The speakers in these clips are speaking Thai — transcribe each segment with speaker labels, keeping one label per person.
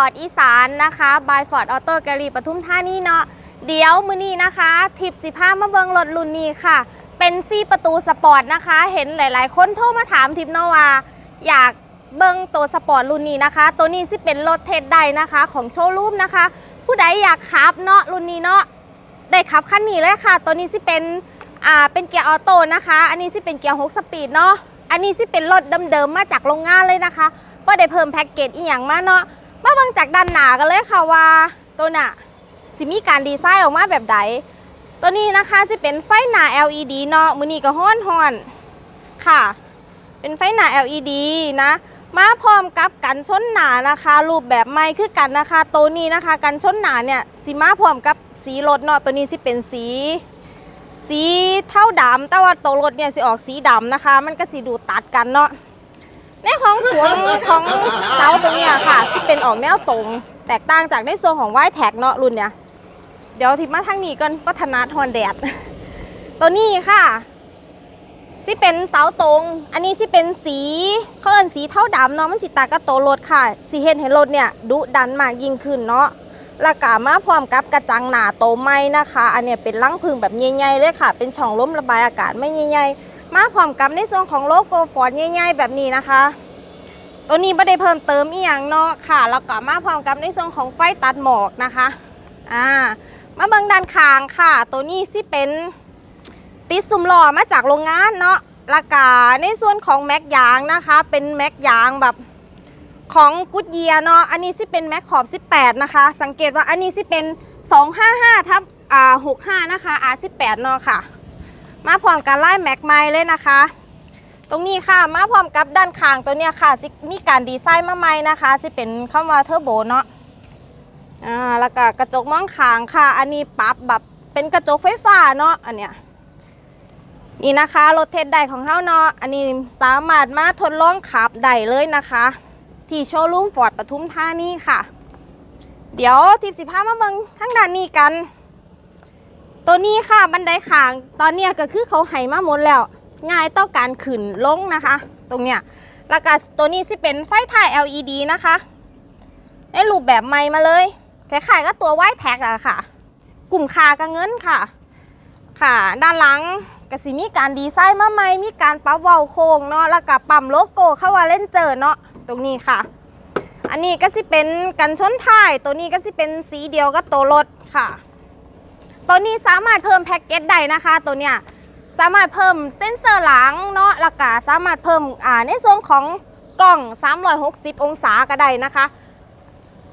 Speaker 1: อร์ดอีสานนะคะบายฟอร์ดออโต้แกลลีปทุมธานี่เนาะเดี๋ยวมือนี้นะคะทิปสิพามาเบิงรถรุ่นนี้ค่ะ เป็นซี่ประตูสปอร์ตนะคะ เห็นหลาย ๆ คนโทรมาถามทิปนาว่าอยากเบิงตัวสปอร์ตรุ่นนี้นะคะ ตัวนี้สิเป็นรถเทสไดนะคะ ของโชว์รูมนะคะ ผู้ใดอยากขับเนาะรุ่นนี้เนาะได้ขับคันนี้เลยค่ะ ตัวนี้สิเป็นอ่าเป็นเกียร์ออโต้นะคะ อันนี้สิเป็นเกียร์6สปีดเนาะอันนี้สิเป็นรถเดิมๆมาจากโรงงานเลยนะคะก็ได้เพิ่มแพ็กเกจอีกอย่างมาเนาะ มาเบิ่งจากด้านหน้ากันเลยค่ะว่า ตัวน่ะสิมีการดีไซน์ออกมาแบบใดตัวนี้นะคะจะเป็นไฟหน้า LED เนาะมือนี้ก็ฮ้อนฮอนๆค่ะ เป็นไฟหน้า LED นะ มาพร้อมกับกันชนหนานะคะ รูปแบบใหม่คือกันนะคะตัวนี้นะคะกันชนหนาเนี่ยสีมาพร้อมกับสีรถเนาะตัวนี้สิเป็นสี สีเท่าดำแต่ว่าตัวรถเนี่ยสิออกสีดำนะคะ มันก็สีดูตัดกันเนาะ ในของขวของเสาตรงเนี้ยค่ะสิเป็นออกแนวตรง แตกต่างจากในส่วนของไวแท็กเนาะรุ่นเนี้ยเดี๋ยวทิมมาทางนี้ก่อนพัฒนาทอนแดด ตัวนี้ค่ะสิเป็นเสาตรง อันนี้สิเป็นสีเขาเอินสีเท่าดำเนาะมันสิตางกับตัวรถค่ะ สีเห็นให้รถเนี่ยดุดันมากยิ่งขึ้นเนาะแล้วก็มาพร้อมกับกระจังหนาโตไม้นะคะ อันเนี้ยเป็นลังพึ่งแบบใหญ่ๆเลยค่ะ เป็นช่องล้มระบายอากาศไม่ใหญ่ๆ มาพร้อมกับในส่วนของโลโก้ฟอร์ใหญ่ๆแบบนี้นะคะ ตัวนี้ไม่ได้เพิ่มเติมอีหยังเนาะค่ะ แล้วก็มาพร้อมกับในส่วนของไฟตัดหมอกนะคะอ่ามาเบิ่งด้านข้างค่ะ ตัวนี้สิเป็นติดซุ่มหล่อมาจากโรงงานเนาะละกาในส่วนของแม็กยางนะคะ เป็นแม็กยางแบบของกุดเยียเนาะอันนี้สิเป็นแม็กขอบ 18 นะคะ สังเกตว่าอันนี้สิเป็น 255ทับอ่า65 นะคะ R18 เนาะค่ะ มาพร้อมกันไล่แม็กไมล์เลยนะคะ ตรงนี้ค่ะมาพร้อมกับด้านข้างตัวเนี้ยค่ะสิมีการดีไซน์มาใหม่นะคะสิเป็นคำว่าเทอร์โบเนาะอ่าแล้วก็กระจกมองข้างค่ะ อันนี้ปรับแบบเป็นกระจกไฟฟ้าเนาะอันเนี้ยนี่นะคะรถเทสไดของเฮาเนาะอันนี้สามารถมาทดลองขับได้เลยนะคะ ที่โชว์รูมฟอร์ดปทุมธานีค่ะ เดี๋ยวทีสิพามาเบิงทั้งด้านนี้กัน ตัวนี้ค่ะบันไดขางตอนเนี้ยก็คือเขาไห้มาหมดแล้ว ง่ายต่อการขึ้นลงนะคะ ตรงเนี้ยแล้วก็ตัวนี้สิเป็นไฟถ่าย LED นะคะได้รูปแบบใหม่มาเลยคล้ายๆกับตัวไวแท็กอะค่ะ กลุ่มคากับเงินค่ะ ค่ะ ด้านหลังก็สิมีการดีไซน์มาใหม่มีการปรับเว้าโค้งเนาะแล้วก็ปั๊มโลโก้เข้าว่าเล่นเจอเนาะตรงนี้ค่ะ อันนี้ก็สิเป็นกันชนท้ายตัวนี้ก็สิเป็นสีเดียวกับตัวรถค่ะ ตัวนี้สามารถเพิ่มแพ็กเกจได้นะคะ ตัวเนี้ยสามารถเพิ่มเซ็นเซอร์หลังเนาะแล้วก็สามารถเพิ่มอ่าในส่วนของกล้อง 360 องศาก็ได้นะคะ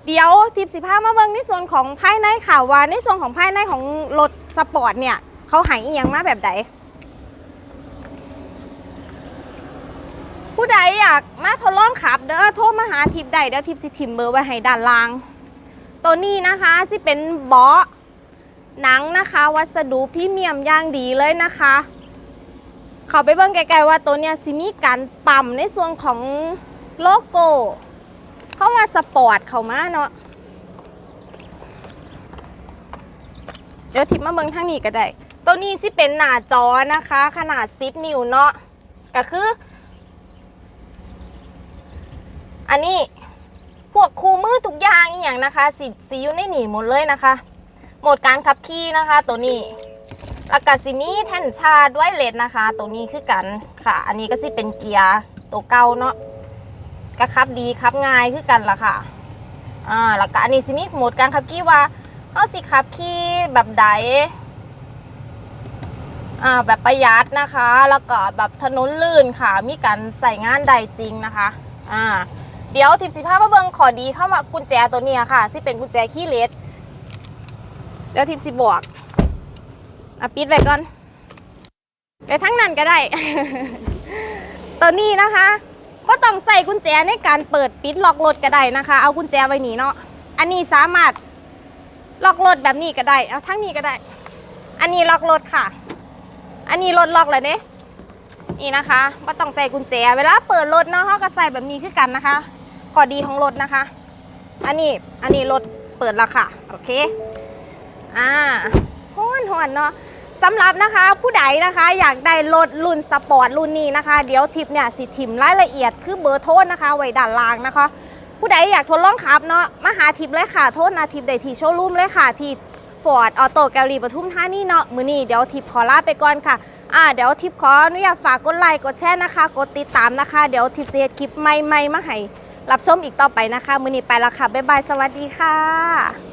Speaker 1: เดี๋ยวทิปสิพามาเบิ่งในส่วนของภายในค่ะว่าในส่วนของภายในของรถสปอร์ตเนี่ยเขาหายเอียงมาแบบใดผู้ใดอยากมาทดลองขับเด้อโทรมาหาทิปใดเดี๋ยวทิปสิทิมเบอร์ไว้ให้ด้านล่าง ตัวนี้นะคะสิเป็นเบาะ หนังนะคะ วัสดุพรีเมียมอย่างดีเลยนะคะ เขาไปเบิ่งไกลๆว่าตัวเนี้ยสิมีการปั๊มในส่วนของโลโก้เข้ามาสปอร์ตเขามาเนาะเดี๋ยวทิปมาเบิ่งทางนี้ก็ได้ ตัวนี้สิเป็นหน้าจอนะคะ ขนาด 10 นิ้วเนาะก็คือ อันนี้พวกคู่มือทุกอย่างอย่างนะคะสิสิอยู่ในหนีหมดเลยนะคะ โหมดการขับขี่นะคะ ตัวนี้แล้วก็สิมีแท่นชาร์จไว้เลสนะคะ ตัวนี้คือกันค่ะ อันนี้ก็สิเป็นเกียร์ตัวเก่าเนาะก็ขับดีขับง่ายคือกันล่ะค่ะอ่าแล้วก็อันนี้สิมีโหมดการขับขี่ว่าเฮาสิขับขี่แบบใดอ่าแบบประหยัดนะคะ แล้วก็แบบถนนลื่นค่ะ มีการใส่งานใดจริงนะคะอ่าเดี๋ยวทิปสิบห้ามาเบิงขอดีเข้ามากุญแจตัวนี้ค่ะที่เป็นกุญแจขี้เล็ด เดี๋ยวทิปสิบวกอะปิดไว้ก่อนไปทั้งนั้นก็ได้ ตัวนี้นะคะว่าต้องใส่กุญแจในการเปิดปิดล็อกรถก็ได้นะคะ เอากุญแจไว้นี่เนาะ อันนี้สามารถล็อกรถแบบนี้ก็ได้ เอาทั้งนี้ก็ได้ อันนี้ล็อกรถค่ะ อันนี้รถล็อกเลยเด้นี่นะคะว่าต้องใส่กุญแจ เวลาเปิดรถเนาะเขาก็ใส่แบบนี้คือกันนะคะข้อดีของรถนะคะ อันนี้ อันนี้รถเปิดแล้วค่ะ โอเค อ่าฮ้อนหอนเนาะสำหรับนะคะผู้ใดนะคะอยากได้รถรุ่นสปอร์ตรุ่นนี้นะคะ เดี๋ยวทิปเนี่ยสิทิมรายละเอียดคือเบอร์โทรนะคะ ไว้ด้านล่างนะคะ ผู้ใดอยากทดลองขับเนาะมาหาทิปเลยค่ะ โทษนะทิปได้ที่โชว์รูมเลยค่ะ ที่ฟอร์ดออโต้แกลลี่ปทุมธานีเนาะมือนี้เดี๋ยวทิปขอลาไปก่อนค่ะอ่าเดี๋ยวทิปขออนุญาตฝากกดไลค์กดแชร์นะคะ กดติดตามนะคะ เดี๋ยวทิปเฮ็ดคลิปใหม่ๆมาให้รับชมอีกต่อไปนะคะ มือนี้ไปและค่ะบ๊ายบายสวัสดีค่ะ